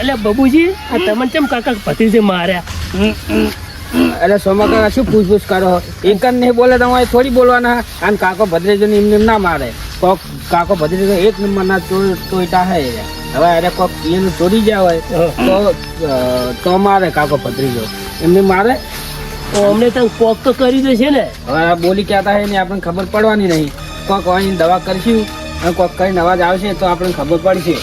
એટલે બબુજી આ તમને કેમ કાકા ભત્રીજે માર્યા? એટલે સોમા કાકા શું પૂછપૂછ કરો? એક જ નહીં બોલે તમારે થોડી બોલવાના. અને કાકો ભદ્રેજો એમને એમ ના મારે. કોક કાકો ભદ્રેજો એક નંબરના ટોયટા હે. હવે અરે કોક એનું ચોરી ગયા હોય તો તો મારે કાકો ભત્રીજો. એમને મારે? તો અમને તો કોક તો કરી દે છે ને. હવે આ બોલી કહેતા હે ને આપણને ખબર પડવાની નહીં. કોક હોય દવા કરશું અને કોક કરીને અવાજ આવશે તો આપણને ખબર પડશે.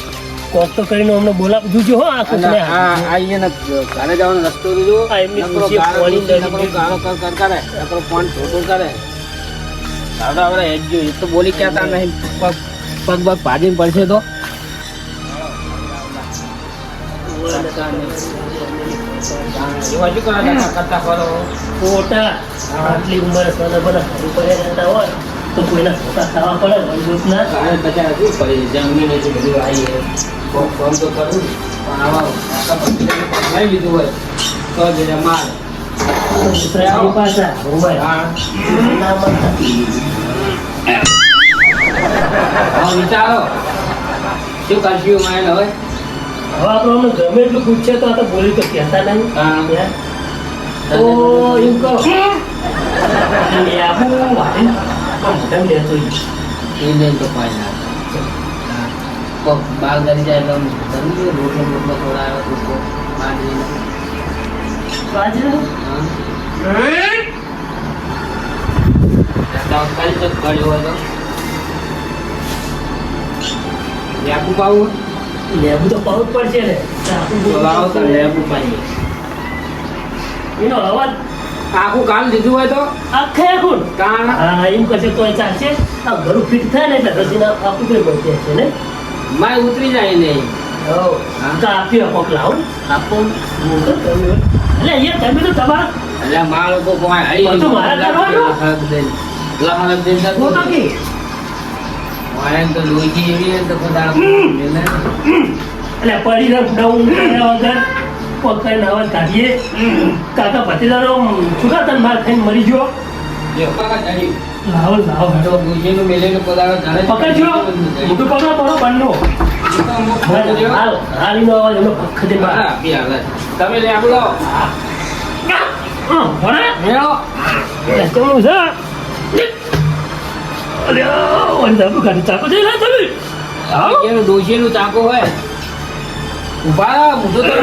કોક તો કરીને અમને બોલાવી જોજો હો આ કોકને હા આ અહીંયા ઘરે જવાનો રસ્તો દીધો આ એમની ખુશી લડી નકરો ગાળો કર કર કરે. આપણો ફોન ઠોઠો કરે. દાદા આવડા હેડ જો, એ તો બોલી ક્યાં નહીં. પગ પગ પગ ભાજીને પડશે તો. ખોટા આટલી ઉંમર બધા ઉપર રહેતા હોય. તો કોઈના ખોટા ખાવા પડે મજબૂતના? બધા શું? કરે જમીન છે બધું આવી છે. ફોન ફોન તો કરું પણ આવા પકડાઈ લીધું હોય. તો જ એને મારે પાછા હા. હવે વિચારો. શું કરશું મારે હવે? હવે આપણે ગમે એટલું પૂછે તો આ તો બોલી તો કહેતા નહીં. હા. હે? તો એમ કહો. આબુ મોઢામાં લેતો ઈ. એ બેન તો ના હા. બાલ ગરી જાય એટલે જમી રોટલો બોટલો ખવડાવે, કોકો માંડીને. બાજુ હા. દાંત કાઢી તો કાઢ્યો હોય તો. લેબુ પાવું લેવું તો પાવું જ પડશે ને લેબુ. એનો અવાજ આખું કામ લીધું હોય તો? આખે આખું? કાન હા એમ કરશે તો ચાલશે. આ ઘરું ફિટ થાય ને એટલે રસીના આખું કઈ બચે છે ને? માય ઉતરી જાય ને. કાપી આપો લાવો આપો. એટલે અહીંયા તમે તો તમારા એટલે મારા લોકો કોઈ હરી તો મારે કરવાનું? લહક દે. દે. તો કે? વાયન તો લોહી એવી હે તો મેલે એટલે પડી ને ડાઉન કર્યા વગર. પકડીને અવાજ કાઢીએ કાકા ભતીજાનો છૂટા તન માર થઈને મરી ગયો. કાકા લાવો લાવો તો ગુજેનું પકડજો. મોટું પકડો પડો બંધો હાલ હાલીનો અવાજ એમનો તમે લે ભણે. મેળો એટલે કેવું છે? ચાકો જઈ તમે ડોશીનું ચાકો હોય. ઊભા મોટું તો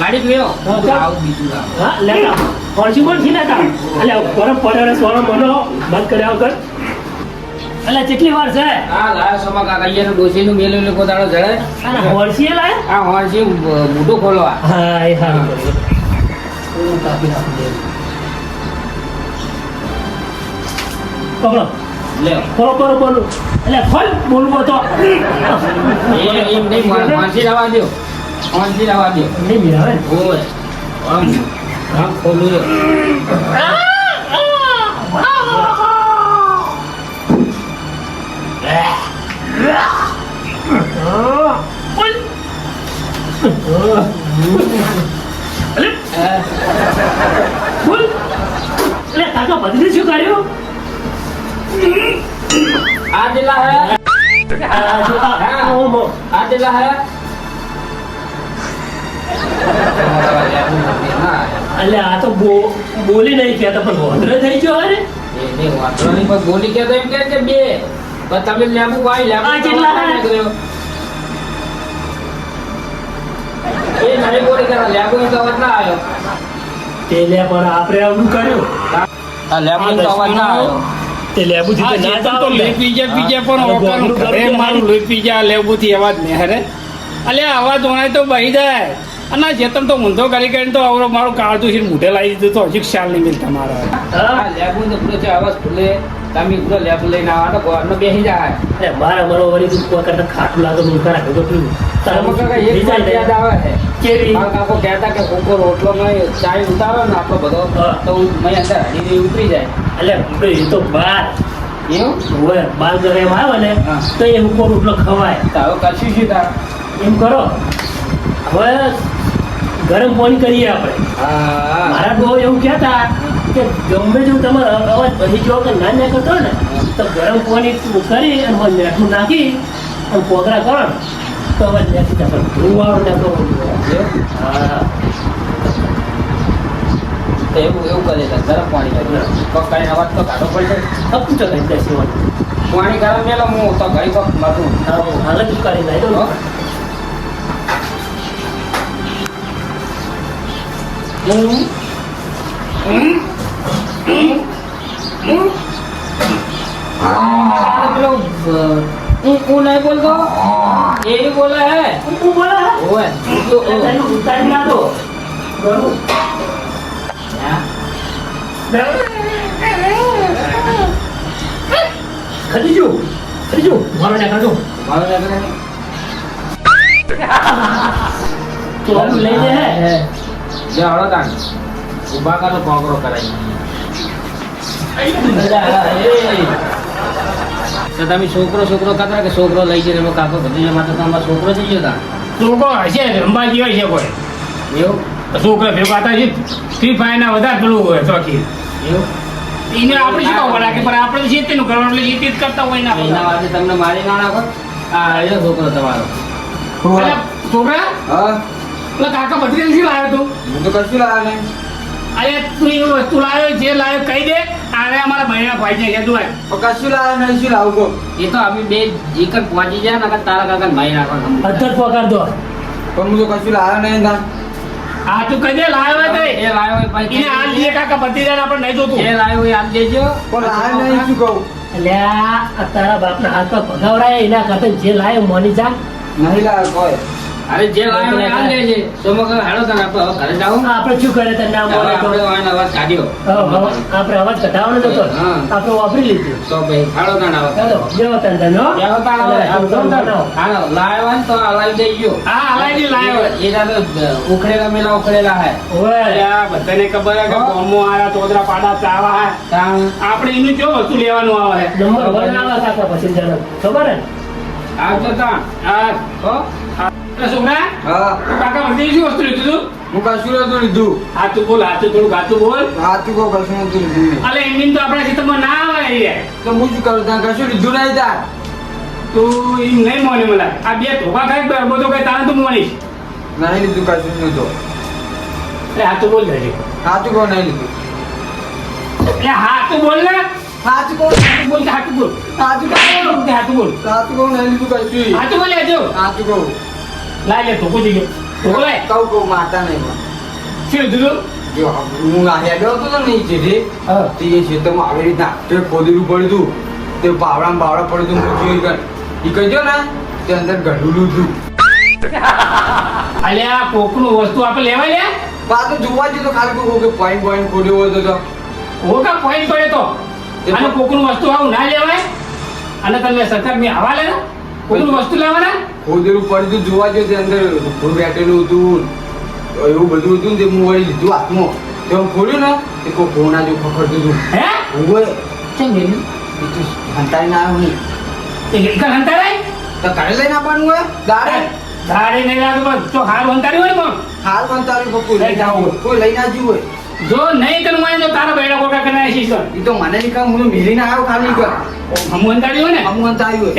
ગાડી હા, ચાલ. આવું બીજું લાવો. હા લેતા પણ થી લેતા. અલ્યા ગરમ પડ્યો સોનો મનો બંધ કર્યા વગર. અલ્યા કેટલી વાર છે? હા લાયો સોમા કાકા ડોશીનું મેલેલું પોતાનો જડે. અને હોરસી લાયા? આ હોર્સી મોટું ખોલવા હા એ હા. હું કાપી નાખું? દે પકડો. લ્યો કરો કરો બોલું એટલે ખોલ બોલવો તો. એમ નહીં ફાંસી લાવવા દ્યો. ફાંસી લાવવા દ્યો. નહીં મિલાવે ઓય આમ આમ ખોલું છે. અલે એટલે કાકા બદલી શું કર્યું? ઓમો. આ જેટલા હે એટલે આ તો બો- બોલી નહીં કહેતા પણ વોંદરો થઈ ગયો અરે બોલી કે એમ કે બે. તમે લેબુ ભાઈ લેબુ હે? એ નહીં બોલી કે લેબુ નો તો અવાજ ના આવ્યો. તે લે પણ આપણે આવું કર્યું. આ લેબુ નો તો અવાજ ના આવ્યો. તે લેબુ ના તો લોહી પી જાય, પણ ઓકાનું. ઘરે મારું લોહી પી જાય, લેબુથી અવાજ નહીં હારે. અલ્યા, અવાજ વણાય તો બહી જાય. અને ચેતન તો ઊંધો કરી કરીને તો મારું કાળજું છે મૂઢે લાવી દીધું તો હજી ખ્યાલ નહીં મિલતા મારા હા લેબુ પૂરો છે અવાજ ખુલે. તમે પૂરો લેબુ લઈને આવો તો ઘરનો બેસી જાય. અરે મારા મારો વળી તું કોઈ કરતા ખાટું લાગે તો ખરા ભેગો પીવું તમે કાકા એક વાત યાદ આવે છે. કેવી? મારા કાકો કહેતા કે કોકો રોટલો માં ચાય ઉતારો ને આપણો બધો હા. તો મેં અંદર હરીને ઉતરી જાય. એટલે એ તો બાર. એવું? હોય બાર ઘરે એમ આવે ને તો એ ઉપર રોટલો ખવાય. તો હવે શું તાર? એમ કરો. હવે ગરમ પાણી કરીએ આપણે. હા મારા બહુ એવું કહેતા કે ગમે તેવું તમારો અવાજ બની જો કે ના ના કરતો ને તો ગરમ પાણી કરી અને હું મીઠું નાખી અને પોગરા કરો ને તો હવે ત્યાંથી જતો ધુવાળો જતો હા. તો એવું એવું કરે છે ગરમ પાણી કરે કરીને અવાજ તો કાઢો પડશે હપું તો કહી દેશે પાણી ગરમ મેલો હું તો ઘણી વખત માથું હા હું હાલ જ કરી નાખી દઉં હો? હું नहीं बोल અ, હું भी નહીં है. તને ઉતારી નાખો બરોબર હા. ખરીજો ખરીજો મારો ને કાઢો મારો લગ્ન તો લઈ લે હે જે ઊભા કરો કોકરો કરાઈ તો તમે છોકરો છોકરો કરતા કે છોકરો લઈ જઈને એનો કાકો ભત્રીજા? માતા તમારો છોકરો થઈ ગયો તા. છોકરો હશે અંબાજી હોય છે કોઈ. એવું? છોકરા ભેગા હતા ફ્રી ફાયર ના વધારે પેલું હોય ચોકી એવું? એને આપણે શું ખબર રાખે? પણ આપણે જે તેનું કરવાનું એટલે તે જ કરતા હોય ને એના વાતે તમને મારી ના નાખો આ એ છોકરો તમારો. છોકરા? હા. એટલે કાકા શું લાવ્યો તું? હું તો કશું લાવ્યો નહીં. અરે તું એ વસ્તુ લાવ્યો જે લાવ્યો કહી દે. આરે અમારા ભાઈના ભાઈ છે કીધું હોય. પણ કશું લાવ્યા નહીં શું લાવું કહો એ તો અમે બે જીકર પહોંચી જાય ને તારા કાકા ભાઈ નાખો અધર પકડ દો. પણ હું તો કશું લાવ્યા નહીં ના આ તું કહી દે લાવ્યો તે એ. એ લાવ્યો ભાઈ એને આલ દે કાકા ભત્રીજાને આપણે નહીં જોતું. એ લાવ્યો હોય આલ દેજો. પણ લાવ્યા નહીં શું કહું? અલ્યા આ તારા બાપના હાથ પર ભગાવડાય એના કરતા જે લાય મોની જા. નહીં લાવ્યા કોઈ. અરે જે તને આપણે ઘરે આપણે શું કરે તને તો આપણે અવાજ કાઢ્યો આપણે અવાજ કઢાવવાનો આપણે વાપરી લીધું. ભાઈ તને ચાલો તને હા. એ ઉખડેલા મેલા ઉખડેલા હે. આ બધાને ખબર હે કે ગામમાં આયા તોદરા પાડા ચાવા હે. આપણે એનું કયો વસ્તુ લેવાનું આવે? હે નંબર બનાવવા કાકા પછી જાણો. ખબર હે? આ તો. તા હો. અરે છોકરા કાકા ભત્રીજાએ શું વસ્તુ લીધું તું? હું કશું નતું લીધું. હાથું બોલ હાથું થોડું હાથું બોલ. હાથું કહું કશું નતું લીધું. અલે એમની તો આપણા ખેતરમાં ના આવે તો હું શું કરું? ત્યાં કશું લીધું નહીં તાર. તું એમ નહીં મોને મને. આ બે ધોકા ખાય બરબો તો કઈ તારે તું મોનીશ નહીં લીધું કશું નતું અરે હાથું બોલ જજે હાથું કહું નહીં લીધું? અરે હાથું બોલ ને. હાથું બોલ હાથું બોલ હાથું બોલ. હાથું કે હાથું બોલ હાથું બોલ. નહીં લીધું કશું? હાથું બોલ લેજો હાથું કહું લાય લે ધોકો જઈ ગયો. લાય કહું કહું માતા નહીં. શું લીધું જો હું આ હેડ્યો હતો ને નીચે થી તે ખેતરમાં આવી રીતના તે ખોદેલું પડ્યું તે. બાવડા બાવડા પડ્યું હતું મૂકી કર ઈ કહેજો ને તે અંદર ગઢુલું હતું અલ્યા કોકનું વસ્તુ આપણે લેવાય લે. પાછું જોવા જઈએ તો ખાલી કોઈ કે પોઈન્ટ પોઈન્ટ ખોડ્યો હોય તો તો. હોકા પોઈન્ટ પડે તો? અને કોકનું વસ્તુ આવું ના લેવાય? અને તમે સરકારની હવા લે ને? કોકનું વસ્તુ લેવાના ખોદેલું પડ્યું હતું જોવા જઈએ તે અંદર. ખોડ બેઠેલું હતું. એવું બધું હતું ને તે હું વળી લીધું હાથમાં. તે હું ખોલ્યું ને તે કોઈ ઘોણા જેવું ખખડતું હતું. હે? હું કેમ ગયેલું? એ તો હંતાઈને આવ્યો નહીં હંતારાય? તો કાલે લઈને આપવાનું હોય? દાડે ધારે નહીં લાગે જો હાર હંતારી હોય ને પણ હાલ હંતારી કોઈ લઈ જાવ કોઈ લઈ ના જીવ હોય. જો નહીં કરવું હોય તો તારા બેડા કોકા કરના છે. સર એ તો મને નહીં કામ હું તો મિલીને આવ્યો ખાલી કર હમ હંતારી હોય ને? અમુક અંત આવ્યું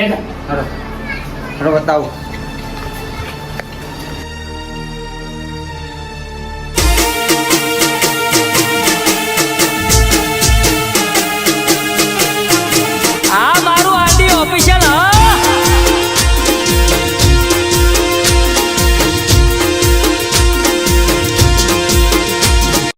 હોય તે હરો હરો બતાવો